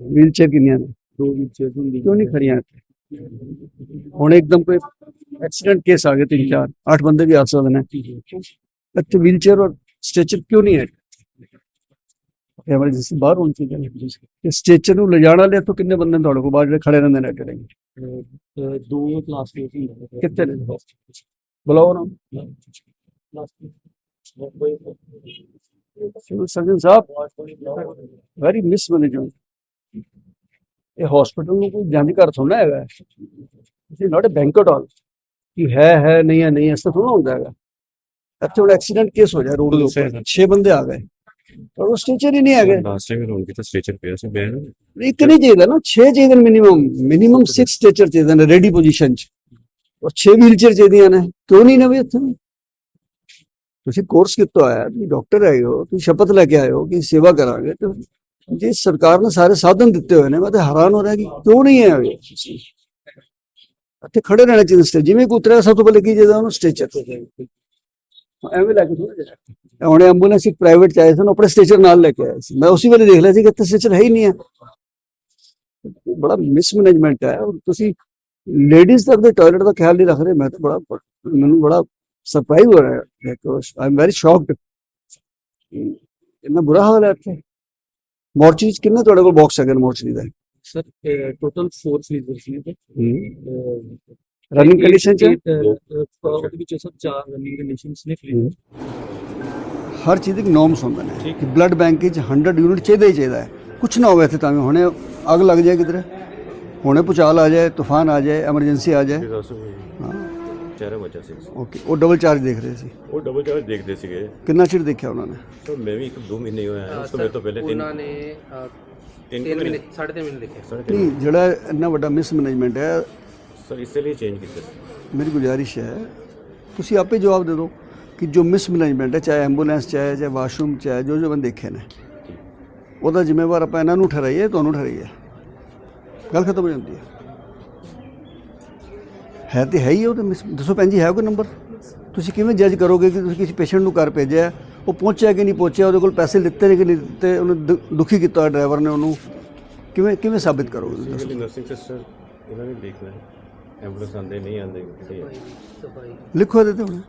Wheelchair ਕਿੰਨੀਆਂ ਨੇ? ਦੋ ਵੀਲਚੇਅਰ ਹੁੰਦੀ ਕਿਉਂ ਨਹੀਂ ਖੜੀਆਂ ਇੱਥੇ? ਹੁਣ ਇੱਕਦਮ ਕੋਈ ਐਕਸੀਡੈਂਟ ਕੇਸ ਆ ਗਏ ਤਿੰਨ ਚਾਰ ਅੱਠ ਬੰਦੇ ਵੀ ਆ ਸਕਦੇ ਨੇ। ਇੱਥੇ ਵੀਲਚੇਅਰ ਔਰ ਸਟ੍ਰੈਚਰ ਕਿਉਂ ਨਹੀਂ ਹੈ? ਐਮਰਜੈਂਸੀ ਬਾਹਰ ਹੋਣੀ ਚਾਹੀਦੀ ਹੈ ਤੇ ਸਟ੍ਰੈਚਰ ਨੂੰ ਲਿਜਾਣ ਵਾਲੇ ਇੱਥੋਂ ਕਿੰਨੇ ਬੰਦੇ ਤੁਹਾਡੇ ਕੋਲ? ਬਾਹਰ ਜਿਹੜੇ ਖੜੇ ਰਹਿੰਦੇ ਨੇ? ਅਹ ਦੋ ਕਲਾਸ ਦੇ ਹੁੰਦੇ ਕਿੱਥੇ ਨੇ? ਬੁਲਾਓ ਨਾ। ਸਿਵਲ ਸਰਜਨ ਸਾਹਿਬ ਵੈਰੀ ਮਿਸਮੈਨੇਜਮੈਂਟ ਇਹ ਹਸਪੀਟਲ ਨੂੰ ਕੋਈ ਜੰਜ ਘਰ ਥੋੜਾ ਹੈਗਾ। It is not a banquet hall ਕਿ ਹੈ ਹੈ ਨਹੀਂ ਹੈ ਨਹੀਂ ਐਸਾ ਥੋੜਾ ਹੁੰਦਾ ਹੈਗਾ। ਇੱਥੇ ਹੁਣ ਐਕਸੀਡੈਂਟ ਕੇਸ ਹੋ ਜਾਏ ਰੋਡ ਦੇ ਉੱਪਰ। 6 ਬੰਦੇ ਆ ਗਏ। ਪਰ ਉਹ ਸਟੇਚਰ ਹੀ ਨਹੀਂ ਹੈਗੇ। ਲਾਸਟ ਟਾਈਮ ਰੋਣ ਕੀਤਾ ਸਟ੍ਰੈਚਰ ਪਿਆ ਸੀ ਬੈਨ ਇੱਕ ਨਹੀਂ ਚਾਹੀਦਾ ਨਾ। 6 ਚਾਹੀਦੇ ਮਿਨੀਮਮ ਮਿਨੀਮਮ 6 ਸਟੇਚਰ ਚਾਹੀਦੇ ਨੇ ਰੈਡੀ ਪੋਜੀਸ਼ਨ 'ਚ। ਔਰ 6 ਵੀਲਚੇਅਰ ਚਾਹੀਦੀਆਂ ਨੇ। ਕਿਉਂ ਨਹੀਂ ਨੇ ਵੀ ਇੱਥੇ? ਤੁਸੀਂ ਕੋਰਸ ਕੀਤਾ ਹੋਇਆ ਤੁਸੀਂ ਡਾਕਟਰ ਆਏ ਹੋ ਤੁਸੀਂ ਸ਼ਪਥ ਲੈ ਕੇ ਆਏ ਹੋ ਕਿ ਸੇਵਾ ਕਰਾਂਗੇ ਤੇ ਜੇ ਸਰਕਾਰ ਨੇ ਸਾਰੇ ਸਾਧਨ ਦਿੱਤੇ ਹੋਏ ਨੇ, ਮੈਂ ਤਾਂ ਹੈਰਾਨ ਹੋ ਰਿਹਾ ਕਿ ਕਿਉਂ ਨਹੀਂ ਹੈ ਇਹ ਇੱਥੇ ਖੜੇ ਰਹਿਣਾ ਚਾਹੀਦਾ ਸਟੇਜ ਜਿਵੇਂ ਕੋਈ ਉਤਰਿਆ ਸਭ ਤੋਂ ਪਹਿਲੇ ਕੀ ਚਾਹੀਦਾ ਉਹਨੂੰ? ਸਟੇਚਰ ਐਵੇਂ ਲੈ ਕੇ ਥੋੜ੍ਹਾ ਹੁਣ ਐਂਬੂਲੈਂਸ ਇੱਕ ਪ੍ਰਾਈਵੇਟ ਚਾਹੇ ਸਨ ਆਪਣੇ ਸਟੇਚਰ ਨਾਲ ਲੈ ਕੇ ਆਏ ਸੀ। ਮੈਂ ਉਸੇ ਵੇਲੇ ਦੇਖ ਲਿਆ ਸੀ ਕਿ ਇੱਥੇ ਸਟੇਚਰ ਹੈ ਹੀ ਨਹੀਂ ਹੈ। ਬੜਾ ਮਿਸਮੈਨੇਜਮੈਂਟ ਹੈ। ਔਰ ਤੁਸੀਂ ਲੇਡੀਜ਼ ਤੱਕ ਦੇ ਟਾਇਲਟ ਦਾ ਖਿਆਲ ਨਹੀਂ ਰੱਖ ਰਹੇ। ਮੈਂ ਤਾਂ ਬੜਾ, ਮੈਨੂੰ ਬੜਾ ਸਰਪ੍ਰਾਈਜ਼ ਹੋ ਰਿਹਾ ਹੈ। ਆਈ ਐਮ ਵੈਰੀ ਸ਼ੌਕਡ ਇੰਨਾ ਬੁਰਾ ਹਾਲ ਹੈ ਇੱਥੇ। ਮੋਰਚਰੀ 'ਚ ਕਿੰਨੇ ਤੁਹਾਡੇ ਕੋਲ ਬਾਕਸ ਹੈਗੇ ਮੋਰਚਰੀ ਦਾ? ਸਰ ਟੋਟਲ 4 ਫ੍ਰੀਜ਼ਰਸ ਨੇ ਤੇ ਰਨਿੰਗ ਕੰਡੀਸ਼ਨ 'ਚ? ਉਹਦੇ ਵਿੱਚ ਸਰ ਚਾਰ ਰਨਿੰਗ ਕੰਡੀਸ਼ਨਸ ਨੇ ਫ੍ਰੀਜ਼ਰ ਹਰ ਚੀਜ਼ ਦੀ ਨੋਰਮਸ ਹੁੰਦੇ ਨੇ ਕਿ ਬਲੱਡ ਬੈਂਕ ਵਿੱਚ 100 ਯੂਨਿਟ ਚਾਹੀਦਾ ਹੀ ਚਾਹੀਦਾ ਹੈ। ਕੁਝ ਨਾ ਹੋਵੇ ਤਾਂ ਵੀ ਹੁਣੇ ਅੱਗ ਲੱਗ ਜਾਏ ਕਿਧਰੇ। ਹੁਣੇ ਭੁਚਾਲ ਆ ਜਾਏ ਤੂਫਾਨ ਆ ਜਾਏ ਐਮਰਜੈਂਸੀ ਆ ਜਾਏ। ਹਾਂ। ਚਾਰੇ ਵਜਾ ਸੀ। ਓਕੇ ਉਹ ਡਬਲ ਚਾਰਜ ਦੇਖ ਰਹੇ ਸੀ। ਉਹ ਡਬਲ ਚਾਰਜ ਦੇਖਦੇ ਸੀਗੇ। ਕਿੰਨਾ ਚਿਰ ਦੇਖਿਆ ਉਹਨਾਂ ਨੇ? ਤਾਂ ਮੈਂ ਵੀ ਇੱਕ ਦੋ ਮਹੀਨੇ ਹੋਇਆ ਹੈ ਉਸ ਤੋਂ ਮੇਰੇ ਤੋਂ ਪਹਿਲੇ ਤਿੰਨ ਉਹਨਾਂ ਨੇ ਅਹ, ਤਿੰਨ ਤਿੰਨ ਮਹੀਨੇ ਮਹੀਨੇ ਸਾਢੇ ਤਿੰਨ ਮਹੀਨੇ ਦੇਖਿਆ ਨਹੀਂ ਜਿਹੜਾ ਇੰਨਾ ਵੱਡਾ ਮਿਸਮੈਨੇਜਮੈਂਟ ਹੈ ਸਰ ਇਸੇ ਲਈ ਚੇਂਜ ਕੀਤਾ ਸੀ। ਮੇਰੀ ਗੁਜ਼ਾਰਿਸ਼ ਹੈ ਤੁਸੀਂ ਆਪੇ ਜਵਾਬ ਦੇ ਦਿਓ ਕਿ ਜੋ ਮਿਸਮੈਨੇਜਮੈਂਟ ਹੈ ਚਾਹੇ ਐਂਬੂਲੈਂਸ ਚਾਹੇ ਚਾਹੇ ਵਾਸ਼ਰੂਮ ਚਾਹੇ ਜੋ ਜੋ ਬੰਦੇ ਦੇਖੇ ਨੇ ਉਹਦਾ ਜ਼ਿੰਮੇਵਾਰ ਆਪਾਂ ਇਹਨਾਂ ਨੂੰ ਠਹਿਰਾਈਏ ਤੁਹਾਨੂੰ ਠਹਿਰਾਈਏ। ਗੱਲ ਖਤਮ ਹੋ ਜਾਂਦੀ ਹੈ। ਹੈ ਤੇ ਹੈ ਹੀ ਉਹ ਤੇ ਮਿਸ- ਦੱਸੋ ਭੈਣ ਜੀ ਹੈ ਕੋਈ ਨੰਬਰ ਤੁਸੀਂ ਕਿਵੇਂ ਜੱਜ ਕਰੋਗੇ ਕਿ ਤੁਸੀਂ ਕਿਸੇ ਪੇਸ਼ੈਂਟ ਨੂੰ ਘਰ ਭੇਜਿਆ? ਉਹ ਪਹੁੰਚਿਆ ਕਿ ਨਹੀਂ ਪਹੁੰਚਿਆ? ਉਹਦੇ ਕੋਲ ਪੈਸੇ ਲਿੱਤੇ ਨੇ ਕਿ ਨਹੀਂ ਦਿੱਤੇ ਉਹਨੂੰ ਦੁ- ਦੁਖੀ ਕੀਤਾ ਡਰਾਈਵਰ ਨੇ ਉਹਨੂੰ? ਕਿਵੇਂ ਕਿਵੇਂ ਸਾਬਿਤ ਕਰੋਗੇ ਤੁਸੀਂ? ਜਿਹੜੀ ਨਰਸਿੰਗ ਸਿਸਟਰ ਇਹਨਾਂ ਨੇ ਦੇਖਣਾ ਹੈ। ਐਂਬੂਲੈਂਸ ਆਉਂਦੇ ਨਹੀਂ ਸਫ਼ਾਈ। ਲਿਖੋ ਇਹਦੇ ਤੇ ਹੁਣ।